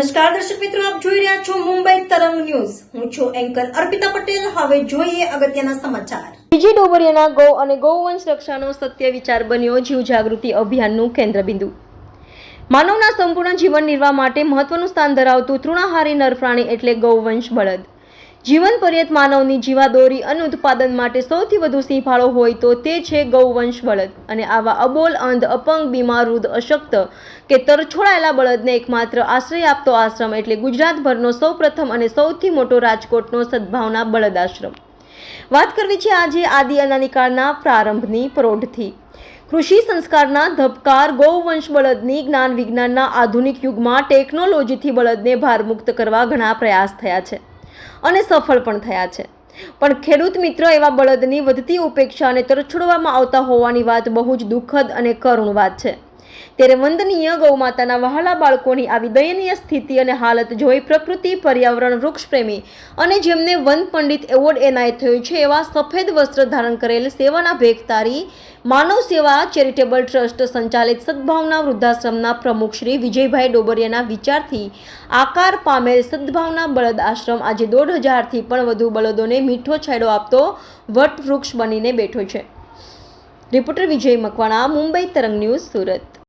નમસ્કાર, દર્શક મિત્રો, આપ જોઈ રહ્યા છો મુંબઈ તરંગ ન્યૂઝ. હું છું એન્કર અર્પિતા પટેલ. હવે જોઈએ અગત્યના સમાચાર. બીજી ડોબરિયાના ગૌ અને ગૌવંશ રક્ષાનો સત્ય વિચાર બન્યો જીવ જાગૃતિ અભિયાનનું કેન્દ્રબિંદુ. માનવના સંપૂર્ણ જીવન નિર્વાહ માટે મહત્વનું સ્થાન ધરાવતું તૃણાહારી નરપ્રાણી એટલે ગૌવંશ બળદ. જીવન પર્યત માનવની જીવાદોરી અને ઉત્પાદન માટે સૌથી વધુ સિંહફાળો હોય તો તે છે ગૌવંશ બળદ. અને આવા અબોલ, અંધ, અપંગ, બીમાર રૂદ અશક્ત કે તરછોડાયેલા બળદને એકમાત્ર આશ્રય આપતો આશ્રમ એટલે ગુજરાતભરનો સૌપ્રથમ અને સૌથી મોટો રાજકોટનો સદભાવના બળદ આશ્રમ વાત કરવી છે આજે આદિ અનાનિકાળના પ્રારંભની પ્રૌઢથી. કૃષિ સંસ્કારના ધબકાર ગૌવંશ બળદની જ્ઞાન વિજ્ઞાનના આધુનિક યુગમાં ટેકનોલોજીથી બળદને ભારમુક્ત કરવા ઘણા પ્રયાસ થયા છે. અને સફળ પણ થયા છે. પણ ખેડૂત મિત્ર એવા બળદની વધતી ઉપેક્ષાને તરછોડવામાં આવતા હોવાની વાત બહુ જ દુઃખદ અને કરુણ વાત છે. ત્યારે વંદનીય ગૌમાતાના વહાલા બાળકોની આવી દયનીય સ્થિતિ અને હાલત જોઈ પ્રકૃતિ, પર્યાવરણ વૃક્ષ પ્રેમી અને જેમને વન પંડિત એવોર્ડ એનાયત થયો છે એવા સફેદ વસ્ત્ર ધારણ કરેલ સેવાના ભેગતારી, માનવ સેવા, ચેરિટેબલ ટ્રસ્ટ સંચાલિત સદભાવના વૃદ્ધાશ્રમના પ્રમુખ શ્રી વિજયભાઈ ડોબરિયાના વિચારથી આકાર પામેલ સદભાવના બળદ આશ્રમ આજે દોઢ હજારથી પણ વધુ બળદોને મીઠો છાંયડો આપતો વટ વૃક્ષ બનીને બેઠો છે. રિપોર્ટર વિજય મકવાણા, મુંબઈ તરંગ ન્યૂઝ, સુરત.